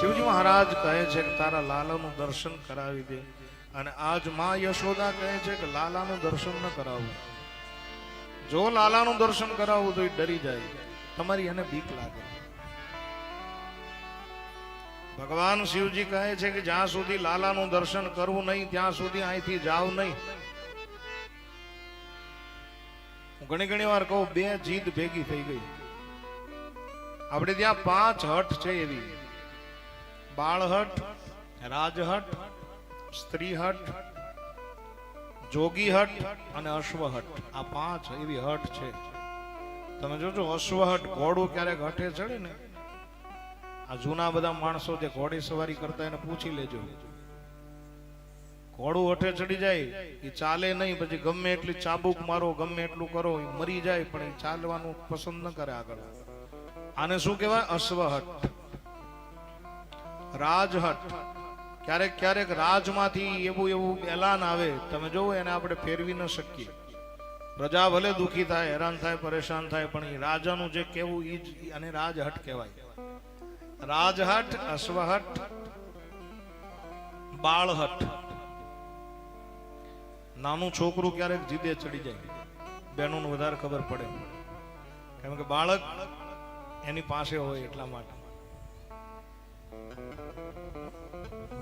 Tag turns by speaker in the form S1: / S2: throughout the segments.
S1: શિવજી મહારાજ કહે છે કે તારા લાલાનું દર્શન કરાવી દે. અને આજમાં યશોદા કહે છે કે લાલાનું દર્શન ન કરાવવું જો લાલાનું દર્શન કરાવવું તો એ ડરી જાય. તમારી એને બીક લાગે. ભગવાન શિવજી કહે છે કે જ્યાં સુધી લાલાનું દર્શન કરવું નહીં, ત્યાં સુધી અહીંથી જાવ નહીં. હું ઘણી ઘણી વાર કહું, બે જીદ ભેગી થઈ ગઈ. આપણે ત્યાં પાંચ હઠ છે એવી. બાળહટ, રાજહટ સ્ત્રીહઠ જોગીહઠ અને અશ્વહટ. આ પાંચ એવી હટ છે. તમે જોજો, અશ્વહટ ઘોડું ક્યારેક હઠે ચડે ને, આ જૂના બધા માણસો જે ઘોડી સવારી કરતા એને પૂછી લેજો. ઘોડું હઠે ચડી જાય, એ ચાલે નહીં, પછી ગમે એટલી ચાબુક મારો, ગમે એટલું કરો, એ મરી જાય, પણ એ ચાલવાનું પસંદ ન કરે આગળ. આને શું કહેવાય? અશ્વહટ. રાજહટ. ક્યારેક ક્યારેક રાજમાંથી એવું એવું એલાન આવે. તમે જોવો, એને આપણે ફેરવી ન શકીએ. પ્રજા ભલે દુઃખી થાય, હેરાન થાય, પરેશાન થાય, પણ એ રાજાનું જે કેવું એ જ અને રાજહટ કહેવાય. રાજહટ, અશ્વહટ, બાળહટ. નાનું છોકરું ક્યારેક જીદે ચડી જાય. બહેનોને વધારે ખબર પડે. કેમ કે બાળક એની પાસે હોય એટલા માટે.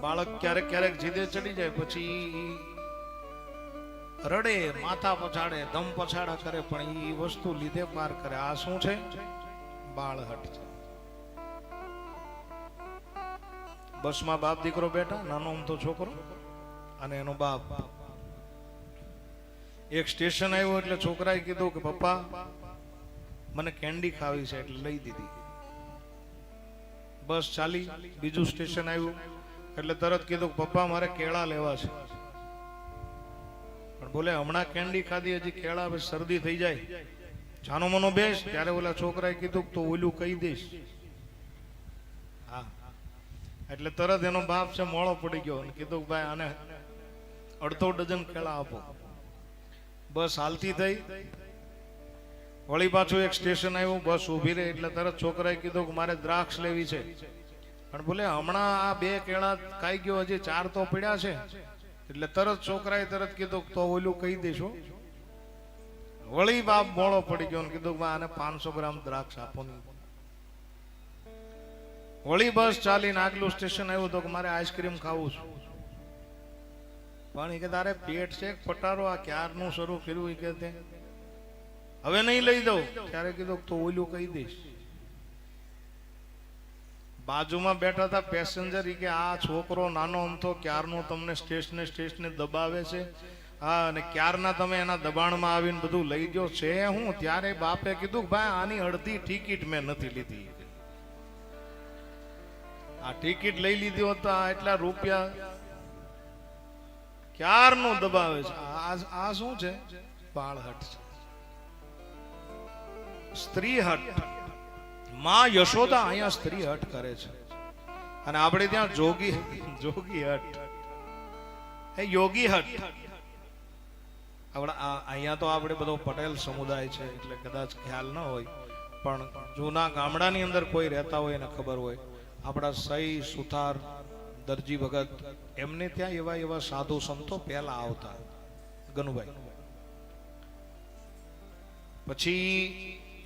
S1: બાળક ક્યારેક ક્યારેક જીદે ચડી જાય, પછી રડે, માથા પછાડે, દમ પછાડા કરે, પણ એ વસ્તુ લીધે પાર કરે. આ શું છે? બાળહટ છે. બસમાં બાપ દીકરો બેઠા, નાનો અમથો છોકરો, અને એનો બાપ. એક સ્ટેશન આવ્યો એટલે છોકરાએ કીધું કે, પપ્પા, મને કેન્ડી ખાવી છે એટલે લઈ દીધી. બસ ચાલી, બીજું સ્ટેશન આવ્યું. એટલે તરત કીધું, પપ્પા, મારે કેળા લેવા છે. પણ બોલે, હમણાં કેન્ડી ખાધી, હજી કેળા પછી શરદી થઈ જાય. જાનો મનો બેસ, ત્યારે ઓલા છોકરાએ કીધું તો ઓલું કહી દઈશ. હા. એટલે તરત એનો બાપ છે મોળો પડી ગયો કીધું, ભાઈ, આને અડધો ડઝન કેળા આપો. બસ હાલતી થઈ. વળી પાછું એક સ્ટેશન આવ્યું, બસ ઊભી રહી, એટલે તરત છોકરાએ કીધું કે મારે દ્રાક્ષ લેવી છે. પણ બોલે હમણાં આ બે કેળા ખાઈ ગયો, હજી ચાર તો પીડ્યા છે. એટલે તરત છોકરાએ તરત કીધું તો ઓલું કહી દેશું. વળી બાપ બોળો પડી ગયો કીધું આને પાંચસો ગ્રામ દ્રાક્ષ આપો વળી બસ ચાલીને આગલું સ્ટેશન આવ્યું તો મારે આઈસ્ક્રીમ ખાવું છું. પણ એ કે તારે પેટ છે પટારો, આ ક્યારનું શરૂ કર્યું એ કે હવે નહીં લઈ દઉં. ત્યારે કીધું તો ઓલું કહી દઈશ બાજુમાં બેઠા હતા પેસેન્જર એ કે આ છોકરો નાનો અમથો ક્યારનો તમને સ્ટેશને સ્ટેશને દબાવે છે? હા, અને ક્યારના તમે એના દબાણમાં આવીને બધું લઈ ગયો છે? હું ત્યારે બાપે કીધું, ભાઈ, આની અડધી ટિકિટ મેં નથી લીધી. આ ટિકિટ લઈ લીધી હતા એટલા રૂપિયા ક્યારનું દબાવે છે? આ શું છે? બાળહટ છે. સ્ત્રી હટ માં યશોદા અહીંયા સ્ત્રી હટ કરે છે. અને આપણે ત્યાં જોગી જોગી હટ એ યોગી હટ આપણે અહીંયા તો આપણે બધો પટેલ સમુદાય છે, એટલે કદાચ ખ્યાલ ન હોય. પણ જૂના ગામડાની અંદર કોઈ રહેતા હોય એને ખબર હોય. આપણા સઈ, સુથાર, દરજી ભગત, એમને ત્યાં એવા એવા સાધુ સંતો પહેલા આવતા. ગનુભાઈ. પછી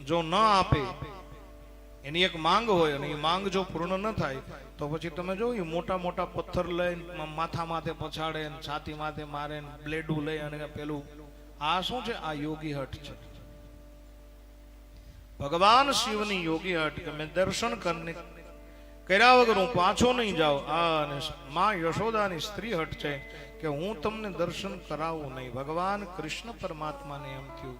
S1: જો ન આપે એની એક માંગ હોય અને એ માંગ જો પૂર્ણ ન થાય, તો પછી તમે જો મોટા મોટા પથ્થર લઈને માથા માથે પછાડે છાતી માથે મારે બ્લેડું લઈ અને પેલું. આ શું છે? આ યોગી હટ છે. ભગવાન શિવની યોગી હટ કે મેં દર્શન કરીને કર્યા વગર હું પાછો નહીં જાઉં. આ અને મા યશોદાની સ્ત્રી હટ છે કે હું તમને દર્શન કરાવું નહીં. ભગવાન કૃષ્ણ પરમાત્માને એમ થયું.